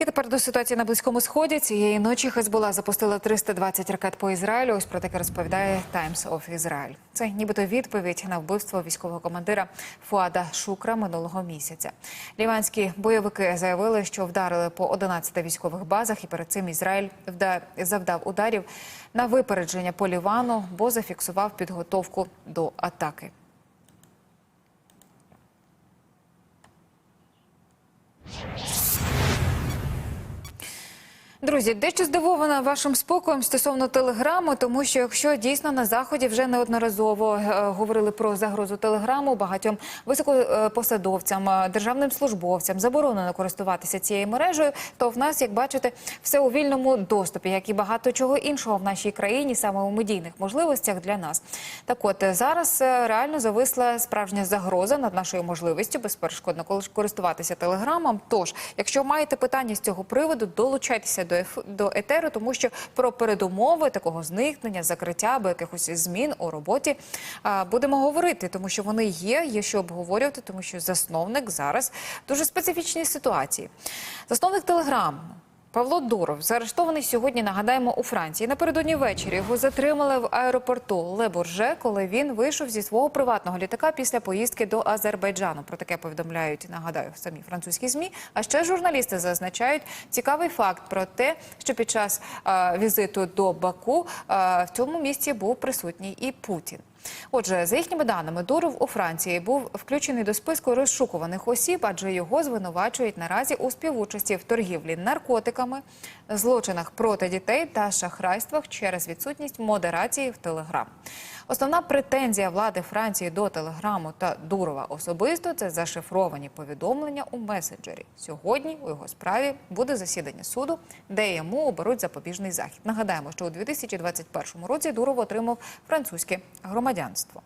І тепер до ситуації на близькому сході цієї ночі Хезбола запустила 320 ракет по Ізраїлю. Ось про таке розповідає Times of Israel. Це нібито відповідь на вбивство військового командира Фуада Шукра минулого місяця. Ліванські бойовики заявили, що вдарили по 11 військових базах, і перед цим Ізраїль вда- завдав ударів на випередження по Лівану, бо зафіксував підготовку до атаки. Друзі, дещо здивована вашим спокоєм стосовно телеграму, тому що якщо дійсно на заході вже неодноразово е, говорили про загрозу телеграму багатьом високопосадовцям, е, державним службовцям заборонено користуватися цією мережею, то в нас, як бачите, все у вільному доступі, як і багато чого іншого в нашій країні, саме у медійних можливостях для нас. Так от зараз е, реально зависла справжня загроза над нашою можливістю безперешкодно користуватися телеграмом. Тож, якщо маєте питання з цього приводу, долучайтеся до до етеру, тому що про передумови такого зникнення, закриття або якихось змін у роботі а, будемо говорити, тому що вони є, є що обговорювати, тому що засновник зараз дуже специфічній ситуації. Засновник телеграм. Павло Дуров заарештований сьогодні. Нагадаємо у Франції. Напередодні ввечері його затримали в аеропорту Лебурже, коли він вийшов зі свого приватного літака після поїздки до Азербайджану. Про таке повідомляють. Нагадаю, самі французькі змі. А ще журналісти зазначають цікавий факт про те, що під час е, візиту до Баку е, в цьому місці був присутній і Путін. Отже, за їхніми даними, Дуров у Франції був включений до списку розшукуваних осіб, адже його звинувачують наразі у співучасті в торгівлі наркотиками, злочинах проти дітей та шахрайствах через відсутність модерації в Телеграм. Основна претензія влади Франції до Телеграму та Дурова особисто це зашифровані повідомлення у месенджері. Сьогодні у його справі буде засідання суду, де йому оберуть запобіжний захід. Нагадаємо, що у 2021 році Дуров отримав французьке громадянство.